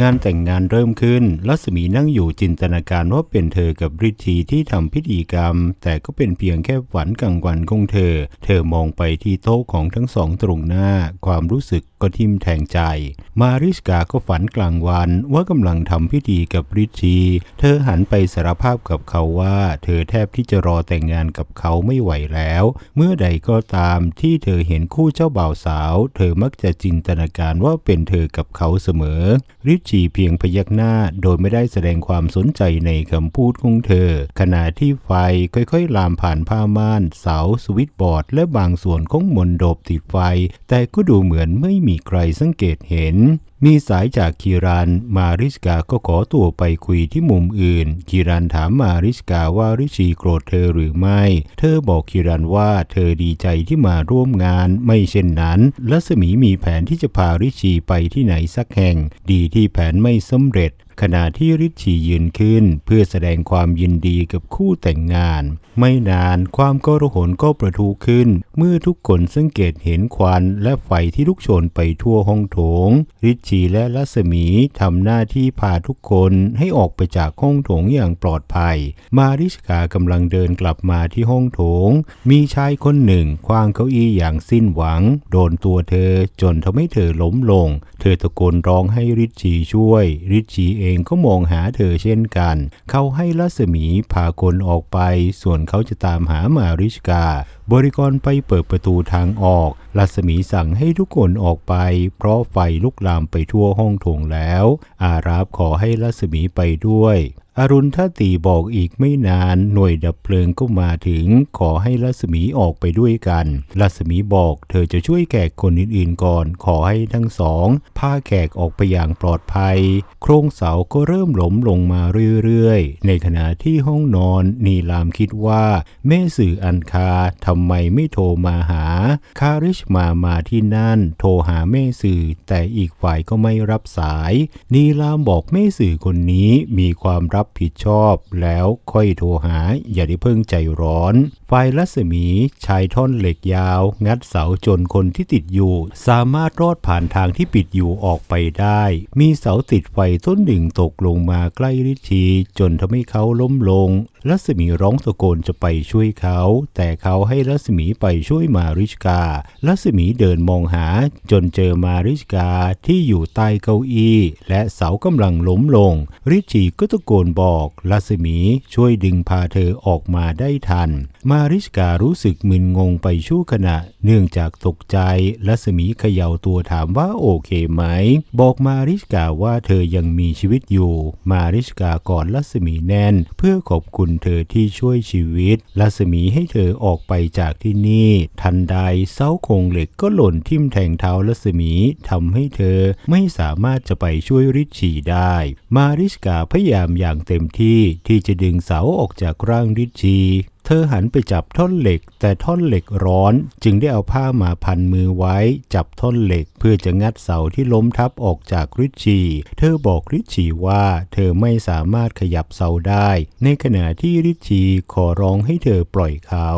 งานแต่งงานเริ่มขึ้นรัศมีนั่งอยู่จินตนาการว่าเป็นเธอกับริธีที่ทำพิธีกรรม แต่ก็เป็นเพียงแค่ฝันกลางวันของเธอ เธอมองไปที่โต๊ะของทั้งสองตรงหน้า ความรู้สึก ก็ทิ่มแทงใจ มาริสกาก็ฝันกลางวันว่ากำลังทำพิธีกับริชีเธอหันไปสารภาพกับเขาว่า เธอแทบที่จะรอแต่งงานกับเขาไม่ไหวแล้ว เมื่อใดก็ตามที่เธอเห็นคู่เจ้าบ่าวสาว เธอมักจะจินตนาการว่าเป็นเธอกับเขาเสมอ ริชีเพียงพยักหน้าโดยไม่ได้แสดงความสนใจในคำพูดของเธอ ขณะที่ไฟค่อยๆ ลามผ่านผ้าม่าน เสาสวิตบอร์ด และบางส่วนของมนดบติดไฟ แต่ก็ดูเหมือนไม่มีมีใครสังเกตเห็น มีสายจากคีรัน มาริสกาก็ขอตัวไปคุยที่มุมอื่น คีรันถามมาริสกาว่าริชีโกรธเธอหรือไม่ เธอบอกคีรันว่าเธอดีใจที่มาร่วมงาน ไม่เช่นนั้นลัศมีมีแผนที่จะพาริชีไปที่ไหนสักแห่ง ดีที่แผนไม่สำเร็จ ขณะที่ริชียืนขึ้นเพื่อแสดงความยินดีกับคู่แต่งงาน ไม่นานความโกรหนก็ประทุขึ้น เมื่อทุกคนสังเกตเห็นควันและไฟที่ลุกโชนไปทั่วห้องโถง ริชีและรัศมีทำหน้าที่พาทุกคนให้ออกไปจากห้องโถงอย่างปลอดภัย มาริสกากำลังเดินกลับมาที่ห้องโถง มีชายคนหนึ่งคว้างเก้าอี้อย่างสิ้นหวัง โดนตัวเธอจนทำให้เธอล้มลง เธอตะโกนร้องให้ริชีช่วย ริชีเองก็มองหาเธอเช่นกัน เขาให้ลัศมีพาคนออกไป ส่วนเขาจะตามหามาริชกา บริกรไปเปิดประตูทางออก ลัศมีสั่งให้ทุกคนออกไป เพราะไฟลุกลามไปทั่วห้องโถงแล้ว อาราบขอให้ลัศมีไปด้วย อรุณทตีบอกอีกไม่นานหน่วยดับเพลิงก็มาถึง ขอให้รัศมีออกไปด้วยกันรัศมีบอกเธอจะช่วยแขกคนอื่นๆก่อน ขอให้ทั้งสองพาแขกออกไปอย่างปลอดภัย โครงเสาก็เริ่มหลมลงมาเรื่อยๆ ในขณะที่ห้องนอนนีลามคิดว่าแม่สื่ออันคาทำไมไม่โทรมาหา คาริชมามาที่นั่น โทรหาแม่สื่อ แต่อีกฝ่ายก็ไม่รับสาย นีลามบอกแม่สื่อคนนี้มีความรับผิดชอบแล้วค่อยโทรหาอย่าได้เพิ่งใจร้อนฝ่ายรัศมีชายท่อนเหล็กยาว งัดเสาจนคนที่ติดอยู่ สามารถรอดผ่านทางที่ปิดอยู่ออกไปได้ มีเสาติดไฟต้นหนึ่งตกลงมาใกล้ริชีจนทำให้เขาล้มลง รัศมีร้องตะโกนจะไปช่วยเขา แต่เขาให้รัศมีไปช่วยมาริชกา รัศมีเดินมองหาจนเจอมาริชกาที่อยู่ใต้เก้าอี้ และเสากำลังล้มลง ริชีก็ตะโกนบอกรัศมีช่วยดึงพาเธอออกมาได้ทัน มาริชการู้สึกมึนงงไปชั่วขณะ เนื่องจากตกใจรัศมีเขย่าตัวถามว่าโอเคไหม บอกมาริชกาว่าเธอยังมีชีวิตอยู่ มาริชกากอดรัศมีแน่น เพื่อขอบคุณเธอที่ช่วยชีวิตรัศมีให้เธอออกไปจากที่นี่ ทันใดเสาโครงเหล็กก็หล่นทิ่มแทงเท้ารัศมีทำให้เธอไม่สามารถจะไปช่วยริชีได้ มาริชกาพยายามอย่างเต็มที่ที่จะดึงเสาออกจากร่างดิชี เธอหันไปจับท่อนเหล็ก แต่ท่อนเหล็กร้อน จึงได้เอาผ้ามาพันมือไว้ จับท่อนเหล็กเพื่อจะงัดเสาที่ล้มทับออกจากริชชีเธอบอกริชชีว่าเธอไม่สามารถขยับเสาได้ ในขณะที่ริชชีขอร้องให้เธอปล่อยเขา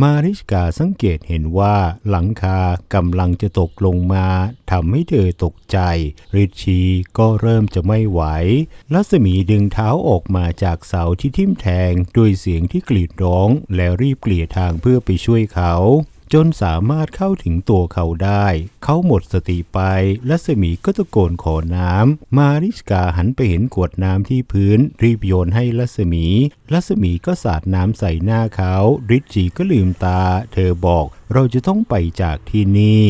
มาริชกาสังเกตเห็นว่าหลังคากำลังจะตกลงมาทำให้เธอตกใจ ริชชีก็เริ่มจะไม่ไหวรัศมีดึงเท้าออกมาจากเสาที่ทิ่มแทงด้วยเสียงที่กรีดร้องแล้วรีบเกลี่ยทางเพื่อไปช่วยเขา จนสามารถเข้าถึงตัวเขาได้ เขาหมดสติไปรัศมีก็ตะโกนขอน้ำ มาริชกาหันไปเห็นขวดน้ำที่พื้น รีบโยนให้รัศมีรัศมีก็สาดน้ำใส่หน้าเขาริชจีก็ลืมตา เธอบอก เราจะต้องไปจากที่นี่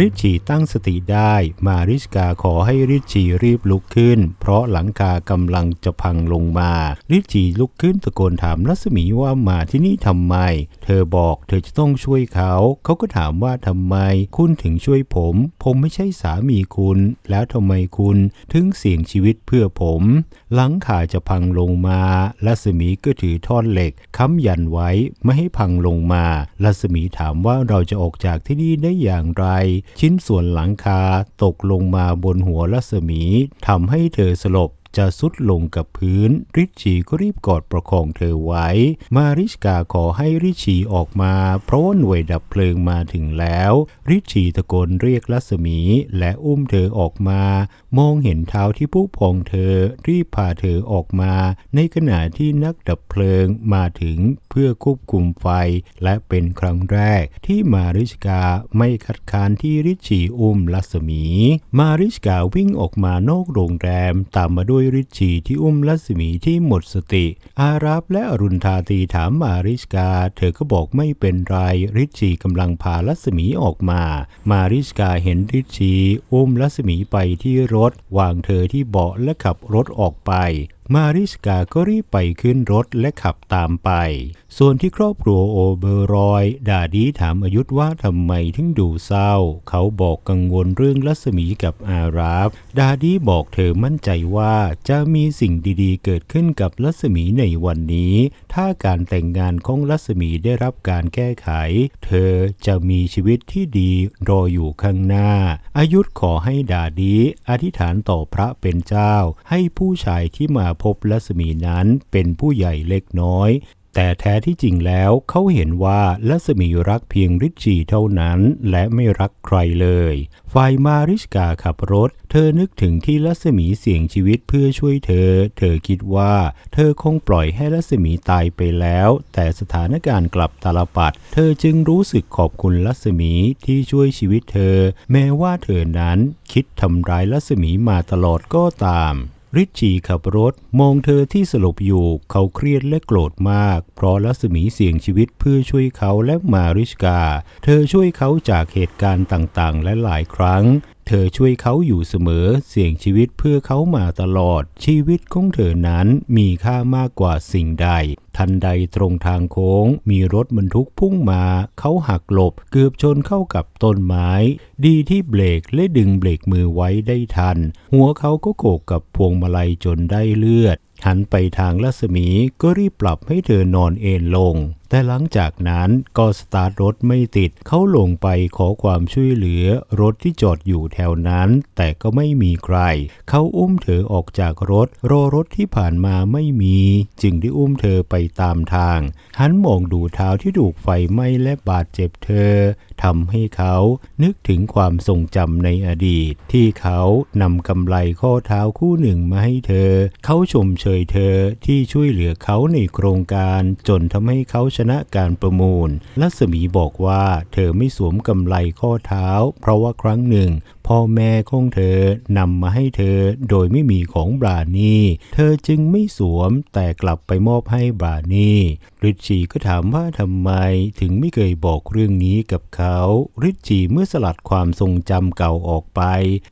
ริชีตั้งสติได้มาริชกาขอให้ริชีรีบลุกขึ้น เพราะหลังคากำลังจะพังลงมา ริชชีลุกขึ้นตะโกนถามรัศมีว่ามาที่นี่ทำไม เธอบอกเธอจะต้องช่วยเขา เขาก็ถามว่าทำไม คุณถึงช่วยผม ผมไม่ใช่สามีคุณ แล้วทำไมคุณถึงเสี่ยงชีวิตเพื่อผม หลังคาจะพังลงมารัศมีก็ถือท่อนเหล็กค้ำยันไว้ไม่ให้พังลงมารัศมีถามว่าเราจะออกจากที่นี่ได้อย่างไรชิ้นส่วนหลังคาตกลงมาบนหัวรัศมีทำให้เธอสลบ จะสุดลงกับพื้น ริชีก็รีบกอดประคองเธอไว้ มาริสกาขอให้ริชีออกมา เพราะว่าหน่วยดับเพลิงมาถึงแล้ว ริชีตะโกนเรียกรัศมี และอุ้มเธอออกมา มองเห็นเท้าที่ผู้พองเธอรีบพาเธอออกมา ในขณะที่นักดับเพลิงมาถึงเพื่อควบคุมไฟ และเป็นครั้งแรกที่มาริสกาไม่คัดค้านที่ริชีอุ้มรัศมี มาริสกาวิ่งออกมานอกโรงแรมตามมาด้วยริชีที่อุ้มลัศมีที่หมดสติ อารับและอรุณธาตีถามมาริสกา เธอก็บอกไม่เป็นไรริชีกำลังพาลัศมีออกมา มาริสกาเห็นริชีอุ้มลัศมีไปที่รถ วางเธอที่เบาะและขับรถออกไป มาริสกาก็รีบไปขึ้นรถและขับตามไป ส่วนที่ครอบครัวโอเบอรอย ดาดีถามอายุธว่าทำไมถึงดูเศร้า เขาบอกกังวลเรื่องรัศมีกับอาราฟ ดาดีบอกเธอมั่นใจว่าจะมีสิ่งดีๆ เกิดขึ้นกับรัศมีในวันนี้ ถ้าการแต่งงานของรัศมีได้รับการแก้ไข เธอจะมีชีวิตที่ดีรออยู่ข้างหน้า อายุธขอให้ดาดีอธิษฐานต่อพระเป็นเจ้า ให้ผู้ชายที่มาพบรัศมีนั้นเป็นผู้ใหญ่เล็กน้อย แต่แท้ที่จริงแล้วเขาเห็นว่ารัศมีรักเพียงริชชีเท่านั้น และไม่รักใครเลยฝ่ายมาริสกาขับรถ เธอนึกถึงที่รัศมีเสี่ยงชีวิตเพื่อช่วยเธอ เธอคิดว่า เธอคงปล่อยให้รัศมีตายไปแล้ว แต่สถานการณ์กลับตาลปัด เธอจึงรู้สึกขอบคุณรัศมีที่ช่วยชีวิตเธอ แม้ว่าเธอนั้นคิดทำร้ายรัศมีมาตลอดก็ตาม ริชชีขับรถมองเธอที่สลบอยู่ เขาเครียดและโกรธมาก เพราะลัศมีเสี่ยงชีวิตเพื่อช่วยเขาและมาริชกา เธอช่วยเขาจากเหตุการณ์ต่างๆ และหลายครั้ง เธอช่วยเขาอยู่เสมอเสี่ยงชีวิตเพื่อเขามาตลอด ชีวิตของเธอนั้นมีค่ามากกว่าสิ่งใด ทันใดตรงทางโค้ง มีรถบรรทุกพุ่งมา เขาหักหลบ เกือบชนเข้ากับต้นไม้ ดีที่เบรกและดึงเบรกมือไว้ได้ทัน หัวเขาก็โขกกับพวงมาลัยจนได้เลือดหันไปทางรัศมีก็รีบปรับให้เธอนอนเอนลง แต่หลังจากนั้นก็สตาร์ทรถไม่ติด เขาลงไปขอความช่วยเหลือรถที่จอดอยู่แถวนั้น แต่ก็ไม่มีใคร เขาอุ้มเธอออกจากรถ รอรถที่ผ่านมาไม่มี จึงได้อุ้มเธอไปตามทาง หันมองดูเท้าที่ถูกไฟไหม้และบาดเจ็บเธอทำให้เขานึกถึงความทรงจำในอดีต ที่เขานำกำไรข้อเท้าคู่หนึ่งมาให้เธอ เขาชมเชยเธอที่ช่วยเหลือเขาในโครงการจนทำให้เขาชนะการประมูลรัศมีบอกว่าเธอไม่สวมกำไรข้อเท้า เพราะว่าครั้งหนึ่ง พ่อแม่ของเธอนำมาให้เธอโดยไม่มีของบรานีเธอจึงไม่สวมแต่กลับไปมอบให้บรานี่ริชชีก็ถามว่าทำไมถึงไม่เคยบอกเรื่องนี้กับเขาริชชีเมื่อสลัดความทรงจำเก่าออกไป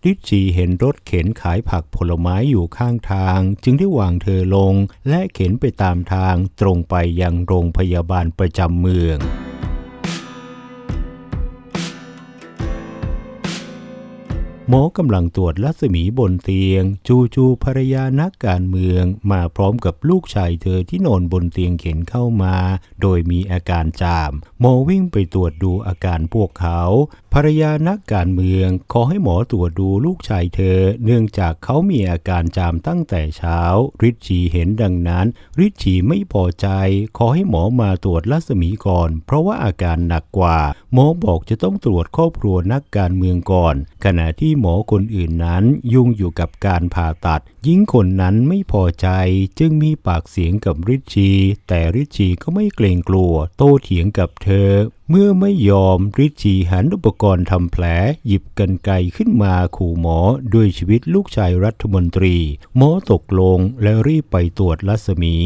ริชชีเห็นรถเข็นขายผักผลไม้อยู่ข้างทาง จึงได้วางเธอลง และเข็นไปตามทางตรงไปยังโรงพยาบาลประจำเมือง หมอกำลังตรวจรัศมีบนเตียง จูจูภรรยานักการเมือง มาพร้อมกับลูกชายเธอที่นอนบนเตียงเข็นเข้ามา โดยมีอาการจาม หมอวิ่งไปตรวจดูอาการพวกเขา ภรรยานักการเมือง ขอให้หมอตรวจดูลูกชายเธอ เนื่องจากเขามีอาการจามตั้งแต่เช้าริชชีเห็นดังนั้นริชชีไม่พอใจ ขอให้หมอมาตรวจรัศมีก่อน เพราะว่าอาการหนักกว่า หมอบอกจะต้องตรวจครอบครัวนักการเมืองก่อน ขณะที่หมอคนอื่นนั้นยุ่งอยู่กับการผ่าตัดยิ่งคนนั้นไม่พอใจจึงมีปากเสียงกับริชชีแต่ริชชีก็ไม่เกรงกลัว โต้เถียงกับเธอ เมื่อไม่ยอมริชีหันอุปกรณ์ทำแผล หยิบกันไกขึ้นมาขู่หมอด้วยชีวิตลูกชายรัฐมนตรี หมอตกลงและรีบไปตรวจรัศมี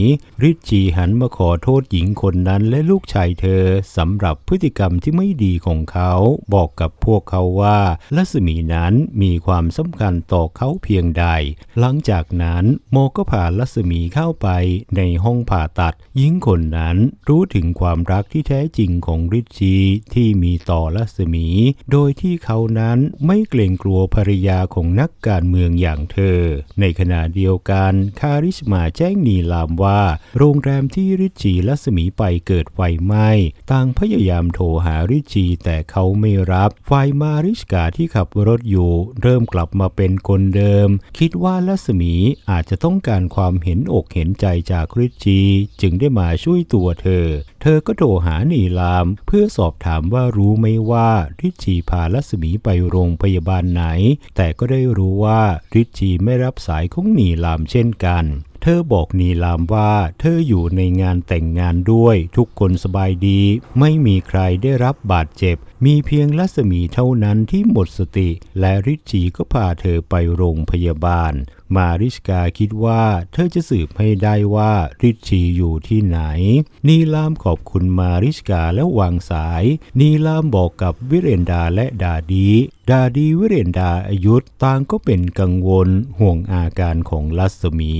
ริชีหันมาขอโทษหญิงคนนั้นและลูกชายเธอสำหรับพฤติกรรมที่ไม่ดีของเขาบอกกับพวกเขาว่ารัศมีนั้นมีความสำคัญต่อเขาเพียงใด หลังจากนั้นโมอก็พารัศมีเข้าไปในห้องผ่าตัด หญิงคนนั้นรู้ถึงความรักที่แท้จริงของริชจีที่มีต่อรัศมี โดยที่เขานั้นไม่เกรงกลัวภรรยาของนักการเมืองอย่างเธอ ในขณะเดียวกันคาริชมาแจ้งนีลามว่า โรงแรมที่ริชจีรัศมีไปเกิดไฟไหม้ต่างพยายามโทรหาริชีแต่เขาไม่รับฝ่ายมาริชกาที่ขับรถอยู่ เริ่มกลับมาเป็นคนเดิม คิดว่ารัศมีอาจจะต้องการความเห็นอกเห็นใจจากริชีจึงได้มาช่วยตัวเธอ ธอก็โทรหานีลาม เพื่อสอบถามว่ารู้ไหมว่าริชีพารัศมีไปโรงพยาบาลไหน แต่ก็ได้รู้ว่าริชีไม่รับสายของนีลามเช่นกันเธอบอกนีลามว่าเธออยู่ในงานแต่งงานด้วย ทุกคนสบายดี ไม่มีใครได้รับบาดเจ็บ มีเพียงรัศมีเท่านั้นที่หมดสติ และริชีก็พาเธอไปโรงพยาบาลมาริชกาคิดว่าเธอจะสืบให้ได้ว่าริชชีอยู่ที่ไหน นีลามขอบคุณมาริชกาและวางสาย นีลามบอกกับวิเรนดาและดาดีดาดีวิเรนดาอายุต่างก็เป็นกังวลห่วงอาการของลัศมี